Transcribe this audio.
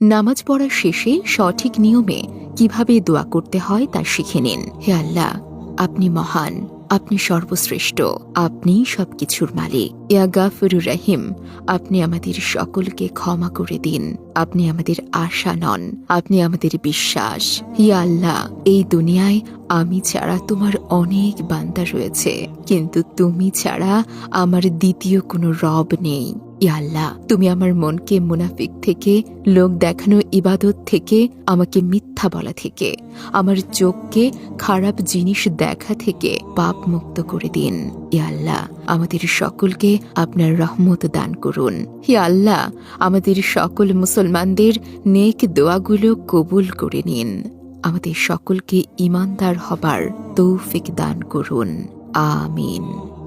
নামাজ পড়ার শেষে সঠিক নিয়মে কীভাবে দোয়া করতে হয় তা শিখে নিন। হে আল্লাহ, আপনি মহান, আপনি সর্বশ্রেষ্ঠ, আপনি সবকিছুর মালিক। ইয়া গাফরুর রহিম, আপনি আমাদের সকলকে ক্ষমা করে দিন। আপনি আমাদের আশা নন, আপনি আমাদের বিশ্বাস। ইয়া আল্লাহ, এই দুনিয়ায় আমি ছাড়া তোমার অনেক বান্দা রয়েছে, কিন্তু তুমি ছাড়া আমার দ্বিতীয় কোনো রব নেই। আল্লাহ, তুমি আমার মনকে মুনাফিক থেকে, লোক দেখানো ইবাদত থেকে, আমাকে মিথ্যা বলা থেকে, আমার চোখকে খারাপ জিনিস দেখা থেকে পাপ মুক্ত করে দিন। আল্লাহ, আমাদের সকলকে আপনার রহমত দান করুন। হি আল্লাহ, আমাদের সকল মুসলমানদের নেক দোয়াগুলো কবুল করে নিন। আমাদের সকলকে ইমানদার হবার তৌফিক দান করুন। আমিন।